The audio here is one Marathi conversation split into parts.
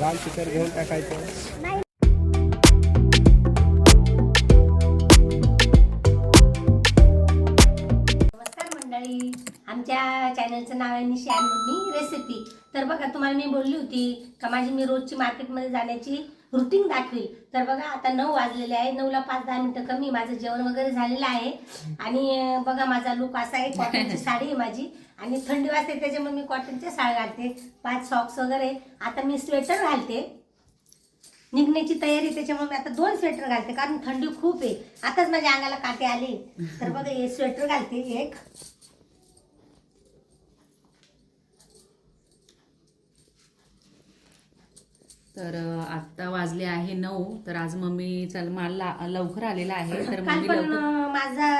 लाल तिखट घेऊन टाकायचं आमच्या चॅनलचं नाव आहे निशान मम्मी रेसिपी तर बघा तुम्हाला मी बोलली होती का माझी मी रोजची मार्केटमध्ये जाण्याची रुटीन दाखवी तर बघा आता नऊ वाजलेले आहे. नऊला पाच दहा मिनटं कमी. माझं जेवण वगैरे झालेलं आहे. आणि बघा माझा लुक असा आहे. कॉटनची साडी आहे माझी. आणि थंडी वाजते त्याच्यामुळे मी कॉटनचे साडी घालते. पाच सॉक्स वगैरे. आता मी स्वेटर घालते. निघण्याची तयारी त्याच्यामुळे मी आता दोन स्वेटर घालते कारण थंडी खूप आहे. आताच माझ्या अंगाला काटे आले. तर बघा हे स्वेटर घालते एक. तर अं, आत्ता वाजले आहे नऊ. तर आज मम्मी चल माल ला- लवकर आलेला आहे. तर माझा.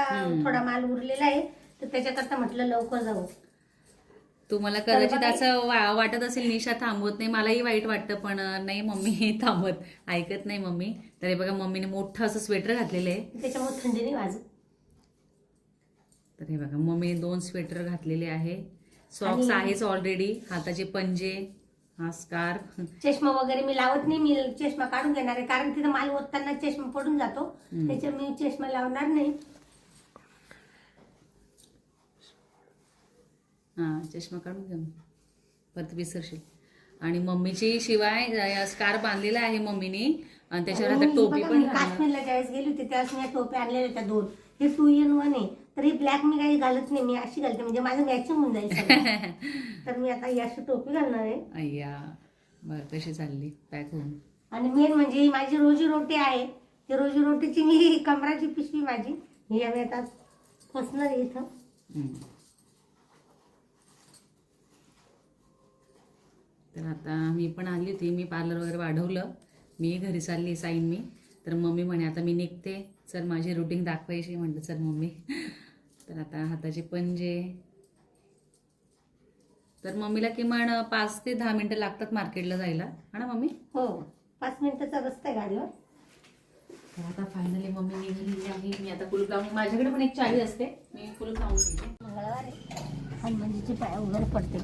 थोडा माल उरलेला आहे. तर त्याच्याकरता म्हटलं लवकर जाऊ. तुम्हाला कदाचित असं वा- वाटत असेल निशा थांबवत नाही मलाही वाईट वाटतं पण नाही मम्मी हे थांबत ऐकत नाही मम्मी. तर हे बघा मम्मीने मोठं असं स्वेटर घातलेलं आहे. त्याच्यामुळे थंडी नाही वाजत. तर हे बघा मम्मीने दोन स्वेटर घातलेले आहे. सॉक्स आहेच ऑलरेडी हाताचे पंजे हा स्कार्फ चष्मा वगैरे मी लावत नाही मी चष्मा काढून घेणार आहे. कारण तिथं माल ओतताना चष्मा पडून जातो. हम्म. त्याच्या मी चष्मा लावणार नाही. हा चष्मा काढून मग. परत विसरशील. आणि मम्मीची शिवाय स्कार्फ बांधलेला आहे मम्मीने. आणि त्याच्यावर आता टोपी पण. काश्मीरला ज्यावेळेस गेली होती त्यावेळेस मी या टोप्या आणलेल्या होत्या दोन. हे टू इन वन आहे. तर ही ब्लॅक मी काही घालत नाही मी अशी घालते. म्हणजे माझं मॅचिंग होऊन जाईल. तर मी आता ही अशी टोपी घालणार आहे. अय्या बरं कशी चालली? पॅक होऊन. आणि मेन म्हणजे माझी रोजी रोटी आहे. ती रोजी रोटीची मी कमराची पिशवी माझी. ही आम्ही आता फसणार इथं. तर आता मी पण आली होती मी पार्लर वगैरे वाढवलं. मी घरी चालली साईन मी. तर मम्मी म्हणे आता मी निघते. चल माझी रुटीन दाखवायची. म्हणलं चल मम्मी. तर आता हाताचे पंजे. तर मम्मीला किमान पाच ते दहा मिनटं लागतात मार्केटला जायला. हा ना मम्मी? हो पाच मिनिटाचा रस्ता आहे गाडीवर. तर आता फायनली मम्मी निघालेली आहे. मी आता कुलूप लावून माझ्याकडे पण एक चावी असते. मी कुलूप लावून घेते मंगळवार. हनुमानजीची पाय वगैरे पडते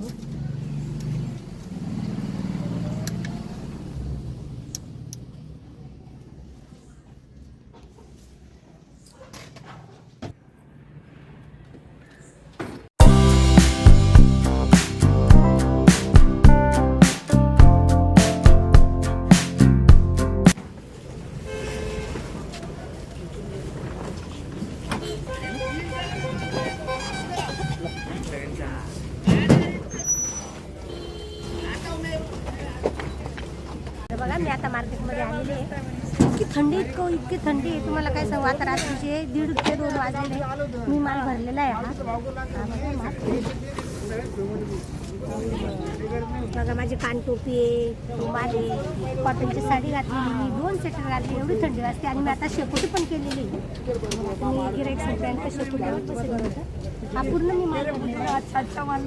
इतकं थंडी आहे तुम्हाला काय सांगू? आता रात्रीचे दीड ते दोन वाजलेले आहे. मी माल भरलेला आहे हा. बघा माझी कानटोपी आहे रुमाल आहे कॉटनची साडी घातलेली मी दोन स्वेटर घातली एवढी थंडी वाजते. आणि मी आता शेकोटी पण केलेली मी गिराईक शेकोटीवर बसलेलं होतं हा पूर्ण मी माल. अच्छा अच्छा माल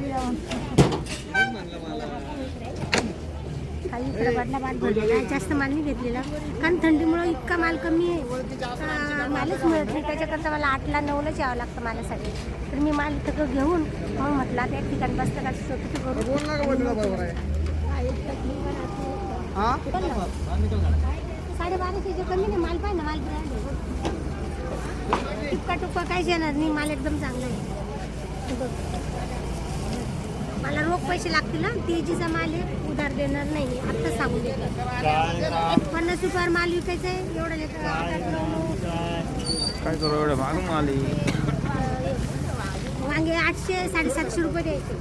काही इकडे बदला माल भरलेला आहे जास्त माल नाही घेतलेला. कारण थंडीमुळं इतका माल कमी आहे. मालच मिळत नाही. त्याच्याकरता मला आठला नऊलाच यावं लागतं मालासाठी. तर मी माल इथं घेऊन मग म्हटलं एक ठिकाणी बसलं का? स्वतःच करू. हा, एक टकली पण आत- बोल ना. साडेबाराशेचे कमी नाही माल पाहिजे माल brand आहे. टिपका टुपका काहीच येणार नाही. माल एकदम चांगला आहे. मला रोख पैसे लागतील ना तेजीचा माल आहे उधार देणार नाही. आत्ता सांगून देते. एक पन्नास रुपयावर माल विकायचा आहे एवढं काय करू? एवढं मागून आली अं, वांगे आठशे साडेसातशे रुपये द्यायचे.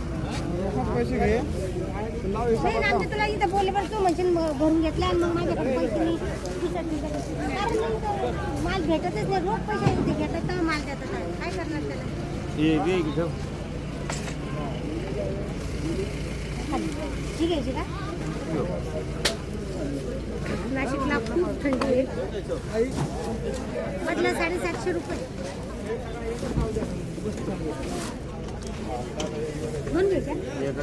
नाही ना तुला इथं बोलले पण तू म्हणजे भरून घेतला आणि मग माझ्याकडे पैसे नाही. कारण मग माल भेटतच नाही. रोख पैसे घेतात तर माल देतात. काय करणार त्याला ये घे की ठेव खाली घ्यायची का? नाशिकला खूप थंडी आहे. म्हटलं साडेसातशे रुपये. दोन घे का एका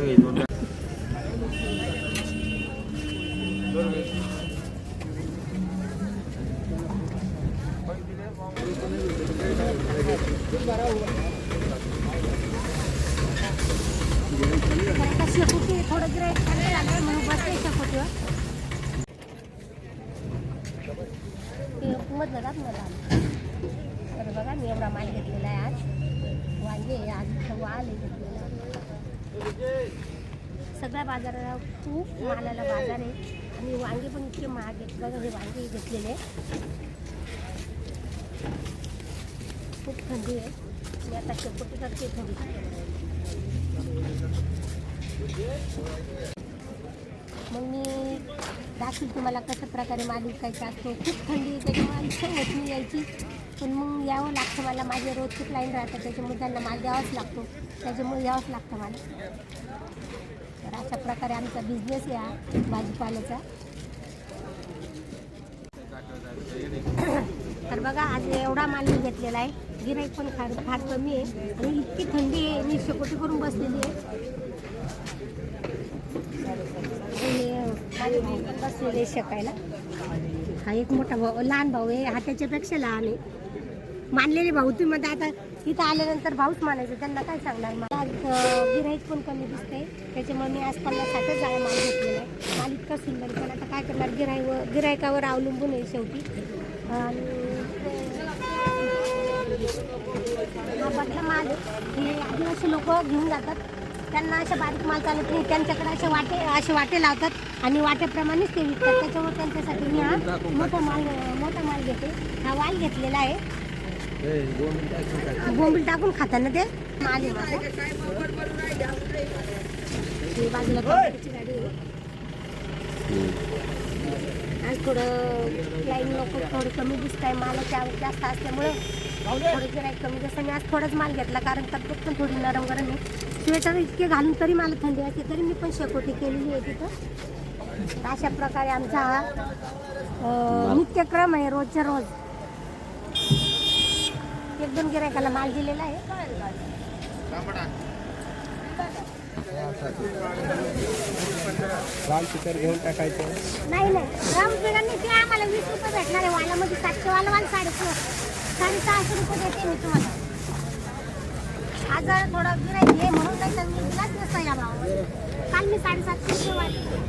बघा मी एवढा माल घेतलेला आहे आज आज सगळ्या बाजाराला खूप मालाला बाजार आहे. आणि वांगे पण इतके महाग आहेत बघा हे वांगे घेतलेले. खूप थंडी आहे. मी आता शेपटी करते थंडी. मग मी दाखवेल तुम्हाला कशा प्रकारे माल विकायचा असतो. खूप थंडी त्याच्यामुळे इच्छा होत नाही यायची. पण मग यावं लागतं मला माझे रोजचे क्लायंट राहतात त्याच्यामुळे त्यांना माल द्यावाच लागतो. त्याच्यामुळे यावंच लागतं मला. तर अशा प्रकारे आमचा बिझनेस आहे हा भाजीपाल्याचा. तर बघा आज एवढा माल मी घेतलेला आहे. गिराईक पण फार फार कमी आहे. आणि इतकी थंडी आहे मी शेकोटी करून बसलेली आहे आणि माझे भाऊ पण बसलेले शेकायला. हा एक मोठा भाऊ लहान भाऊ आहे हा त्याच्यापेक्षा लहान आहे. मानलेले भाऊ तुम्ही म्हणता आता इथं आल्यानंतर भाऊच मानायचं त्यांना काय सांगणार? मला आज गिराईक पण कमी दिसते त्याच्यामुळे मी आज पन्नास साठच जाळा माल घेतलेला आहे माल इतका सुंदर पण आता काय करणार? गिराईवर गिरायकावर अवलंबून आहे शेवटी. आणि हा बदला माल हे आदिवासी लोक घेऊन जातात. त्यांना अशा बारीक माल चालत नाही. त्यांच्याकडे असे वाटे असे वाटे लावतात आणि वाटेप्रमाणेच ते विकतात. त्याच्यामुळे त्यांच्यासाठी मी हा मोठा माल मोठा माल घेते. हा वाल घेतलेला आहे. बोंबील टाकून खाताना ते? माल आहे बाजूला गाडी आज थोडं लाईन लोकं थोडं कमी दिसत आहे मालाची आवक जास्त असल्यामुळे थोडं गिराईक कमी जसं मी आज थोडाच माल घेतला कारण तब्येत पण थोडी नरम गरम आहे. स्वेटर इतके घालून तरी मला थंडी असते तरी मी पण शेकोटी केलेली आहे तिथं. तर अशा प्रकारे आमचा हा नित्यक्रम आहे रोजच्या रोज. एक दोन गिरायकाला माल दिलेला आहे. घेऊन टाकायचं नाही नाही. ते आम्हाला वीस रुपये भेटणार आहे वालामध्ये. सातशे वाला वाला साडेसहा साडेसहाशे रुपये देते मी तुम्हाला. आज जरा थोडं गिरायक आहे म्हणून नाही तर मी दिलाच नसता या भावावर. काल मी साडेसातशे रुपये वाटली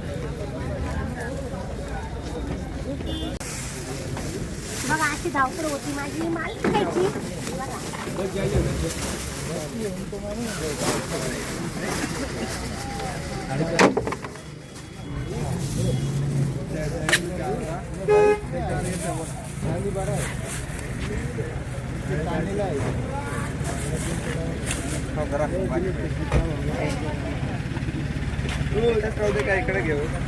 बघा अशी धावपळ होती माझी. माल विकायची बघा काय इकडे घेऊ ना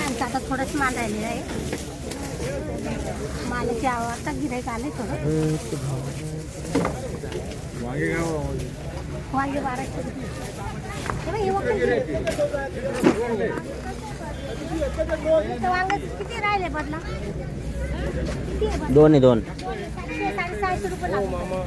आमचा आता थोडंच माल राहिलेला आहे. मालाची आवडता गिरायक आले थोडं वांगे गाव वांगे बाराशे रुपये हे बघ, हे बघ किती. इथं वांगे किती राहिले बदला किती आहे बदला? दोन आहे दोन सातशे साडेसहाशे रुपये लागतात.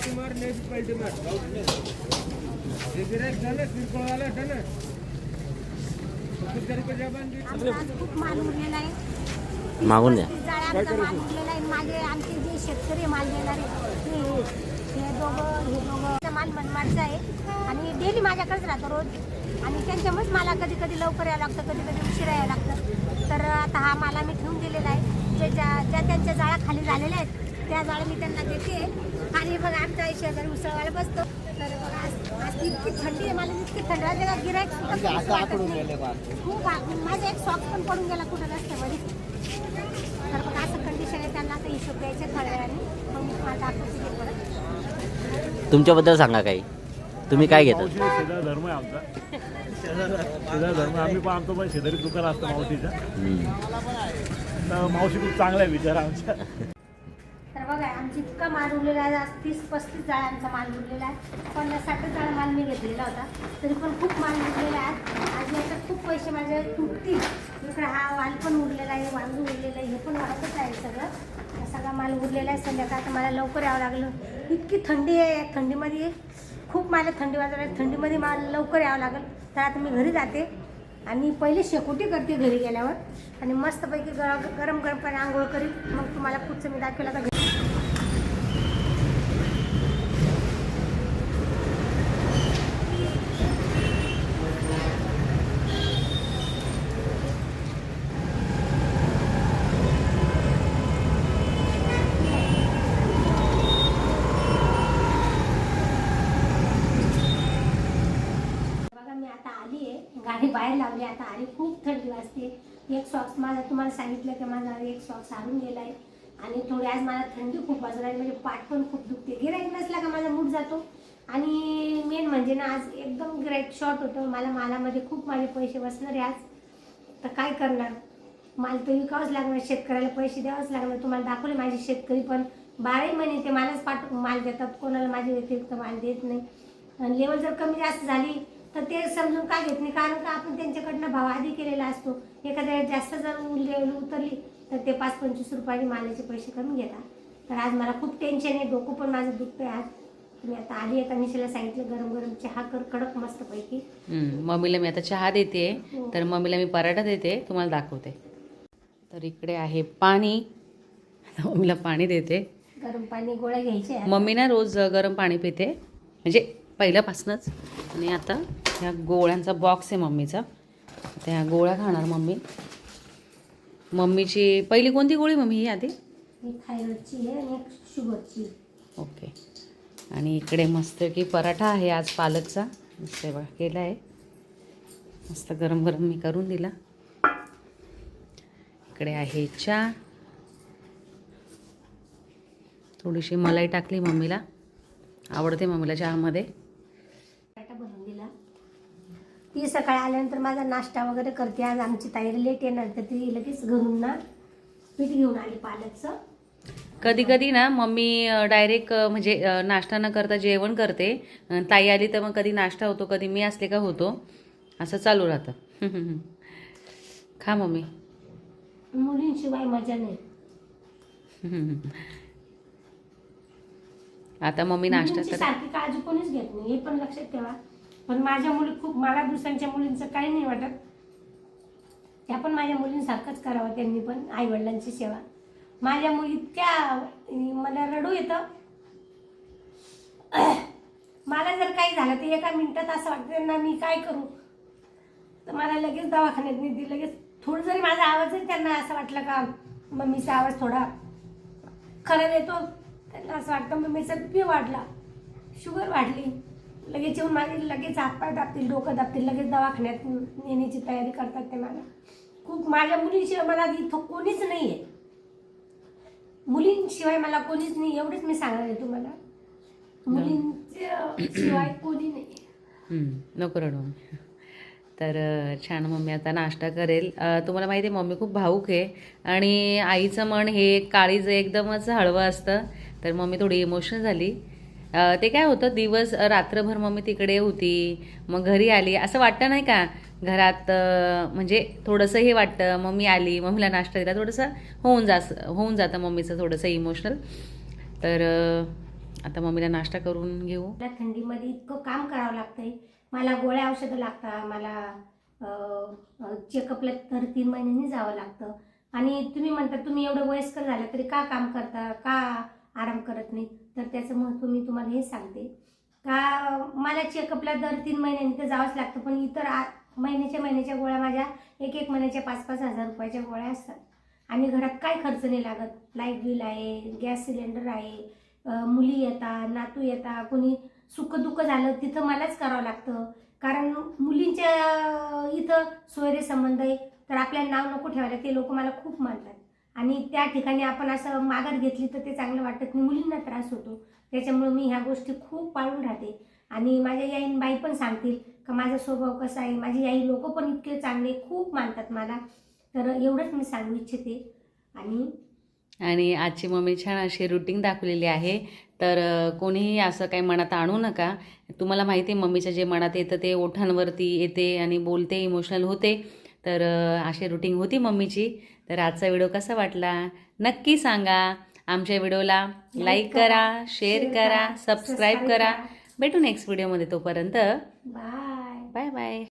पैसे आमचा आज खूप माल उरलेला आहे. मागून द्या. जाळ्यांचा माल उरलेला आहे. माझे आमचे जे शेतकरी माल देणारे ते हे दोघं हे दोघं ते माल मनमाडचा आहे. आणि डेली माझ्याकडेच राहतो रोज. आणि त्यांच्यामुळेच मला कधी कधी लवकर यावं लागतं कधी कधी उशिरा यावं लागतं. तर आता हा माला मी ठेवून दिलेला आहे. जे ज्या ज्या त्यांच्या जाळ्या खाली झालेल्या आहेत त्या जाळ्या मी त्यांना देते. आणि बघा आमच्या आई शेजारी उसळवायला बसतो. तर बघा आज आज इतकी थंडी आहे मला इतकी थंडी वाजते का गिरायक खूप माझा एक सॉक्स पण पडून गेला कुठं रस्त्यामध्ये. तर मग असं कंडिशन आहे त्यांना आता हिशोब द्यायचे मग मी तुम्हाला दाखवते परत. तुमच्याबद्दल सांगा काही. तुम्ही काय घेतात मावशी शेजारी धर्म आहे आमचा. शेजारी धर्म. आम्ही पण आमचं पण शेजारी दुकान असतं मावशीचं हम्म. तर मावशी खूप चांगला आहे विचार आमचा. बघा आमची इतका माल उरलेला आहे आज तीस पस्तीस जाळा आमचा माल उरलेला आहे. पन्नास साठच जाळा माल मी घेतलेला होता. तरी पण खूप माल उरलेला आहे. आज याच्यात खूप पैसे माझे तुटतील. इकडे हा वाल पण उरलेला आहे वांगू उरलेलं आहे हे पण वाढतच आहे सगळं. सगळा माल उरलेला आहे. संध्याकाळ आता मला लवकर यावं लागलं. इतकी थंडी आहे थंडीमध्ये खूप मला थंडी वाजत आहे थंडीमध्ये मला लवकर यावं लागेल. तर आता मी घरी जाते. आणि पहिले शेकोटी करते घरी गेल्यावर. आणि मस्तपैकी गरम गरम पाणी आंघोळ करीन. मग तुम्हाला पुढचं मी दाखवलं. तर घरी बघा मी आता आली आहे गाडी बाहेर लावली आता आली खूप थंडी वाजते एक सॉक्स माझा तुम्हाला सांगितलं की माझा एक सॉक्स हारून गेला आहे आणि थोडी आज मला थंडी खूप वाजत आहे म्हणजे पाठ पण खूप दुखते. गिराईक नसला का माझा मूड जातो. आणि मेन म्हणजे ना आज एकदम गिराईक शॉर्ट होतं. मला मालामध्ये खूप माझे पैसे बसणार आहे आज. तर काय करणार? माल तर विकावंच लागणार शेतकऱ्याला पैसे द्यावंच लागणार. तुम्हाला दाखवले माझे शेतकरी पण. बाराही महिने ते मलाच पाठ माल देतात. कोणाला माझे व्यतिरिक्त माल देत नाही. आणि लेवल जर कमी जास्त झाली तर ते समजून काय घेत नाही? कारण का आपण त्यांच्याकडनं भाव आधी केलेला असतो. एखाद्या जास्त जर लेवल उतरली तर ते पाच पंचवीस रुपयाने मालाचे पैसे कमी घेतात. तर आज मला खूप टेन्शन आहे डोकं पण माझं दुखतंय आज. तुम्ही आता आली आता निशाला सांगितलं गरम गरम चहा कर कडक मस्तपैकी. हम्म, मम्मीला मी आता चहा देते. हो. तर मम्मीला मी पराठा देते तुम्हाला दाखवते. तर इकडे आहे पाणी. मम्मीला पाणी देते. गरम पाणी गोळ्या घ्यायचे आहेत. मम्मी ना रोज गरम पाणी पिते. म्हणजे पहिल्यापासूनच. आणि आता ह्या गोळ्यांचा बॉक्स आहे मम्मीचा. आता ह्या गोळ्या खाणार मम्मी. मम्मीची पहिली कोणती गोळी मम्मी ही आधी? थायरॉइडची आहे शुगरची ओके. आणि इकडे मस्त की पराठा आहे आज पालकचा. बघा केला आहे. मस्त गरम गरम मी करून दिला. इकडे आहे चहा. थोडीशी मलाई टाकली मम्मीला. आवडते मम्मीला चहामध्ये. ती सकाळी आल्यानंतर माझा नाश्ता वगैरे करते. आज आमची ताई लेट येणार तर ती लगेच घरून ना पीठ घेऊन आली पालकचं. कधी कधी ना मम्मी डायरेक्ट म्हणजे नाश्ता न करता जेवण करते. ताई आली तर मग कधी नाश्ता होतो कधी मी असले का होतो. असं चालू राहतं. खा मम्मी. मुलींशिवाय मजा नाही. आता मम्मी नाश्ता सारखी काळजी कोणीच घेत नाही. हे पण लक्षात ठेवा. पण माझ्या मुली खूप मला दुसऱ्यांच्या मुलींचं काही नाही वाटत. त्या पण माझ्या मुलींसारखंच करावं त्यांनी पण आईवडिलांची सेवा. माझ्या मुली इतक्या मला रडू येतं. मला जर काही झालं तर एका मिनटात असं वाटतं त्यांना मी काय करू? तर मला लगेच दवाखान्यात नेते लगेच थोडं जरी माझा आवाज जरी त्यांना असं वाटलं का मम्मीचा आवाज थोडा खरं येतो त्यांना असं वाटतं मम्मीचा बी वाढला. शुगर वाढली. लगेच येऊन माझे लगेच हातपाय दाबतील डोकं दाबतील लगेच दवाखान्यात नेण्याची तयारी करतात ते मला. खूप माझ्या मुलीशिवाय मला इथं कोणीच नाही आहे मुलींशिवाय मला कोणीच नाही एवढंच मी सांगणार आहे तुम्हाला. मुलींच्या शिवाय कोणी नाही नको रडू तर छान मम्मी आता नाश्ता करेल. तुम्हाला माहिती आहे मम्मी खूप भाऊक आहे. आणि आईचं मन हे काळीज एकदमच हळवं असतं. तर मम्मी थोडी इमोशनल झाली. ते काय होतं दिवस रात्रभर रात्रभर मम्मी तिकडे होती मग घरी आली. असं वाटतं नाही का? घरात म्हणजे थोडंसं हे वाटतं मम्मी आली मम्मीला नाश्ता दिला. थोडंसं होऊन जास होऊन जातं मम्मीचं थोडंसं इमोशनल तर आता मम्मीला नाश्ता करून घेऊ. मला थंडीमध्ये इतकं काम करावं लागतंय. मला गोळ्या औषधं लागतात मला चेकअपला तर तीन महिन्यांनी जावं लागतं. आणि तुम्ही म्हणता तुम्ही एवढं वयस्कर झालं तरी का काम करता? का आराम करत नाही तर त्याचं महत्त्व मी तुम्हाला हे सांगते. का मला चेकअपला दर तीन महिन्यांनी तर जावंच लागतं पण इतर आ महिन्याच्या महिन्याच्या गोळ्या माझ्या एक एक महिन्याच्या पाच पाच हजार रुपयाच्या गोळ्या असतात. आणि घरात काय खर्च नाही लागत. लाइट बिल आहे गॅस सिलेंडर आहे मुली येतात नातू येतात कोणी सुखदुःख झालं तिथं मलाच करावं लागतं. कारण मुलींच्या इथं सोयरे संबंध आहे तर आपल्याला नाव नको ठेवायला ते लोक मला खूप मानतात. आणि त्या ठिकाणी आपण असं माघार घेतली तर ते चांगलं वाटत नाही. मुलींना त्रास होतो. त्याच्यामुळे मी ह्या गोष्टी खूप पाळून राहते. आणि माझ्या याईन बाई पण सांगतील का माझा स्वभाव कसा आहे? माझी याई लोक पण इतके चांगले खूप मानतात मला. तर एवढंच मी सांगू इच्छिते. आणि आणि आजची मम्मी छान अशी रुटीन दाखवलेली आहे. तर कोणीही असं काही मनात आणू नका. तुम्हाला माहिती आहे मम्मीच्या जे मनात येतं ते ओठांवरती येते आणि बोलते इमोशनल होते. तर अशी रुटीन होती मम्मीची. तर आजचा व्हिडिओ कसा वाटला? नक्की सांगा. आमच्या व्हिडिओला लाईक करा शेअर करा सबस्क्राईब करा. भेटू नेक्स्ट व्हिडिओमध्ये तोपर्यंत. बाय. Bye bye.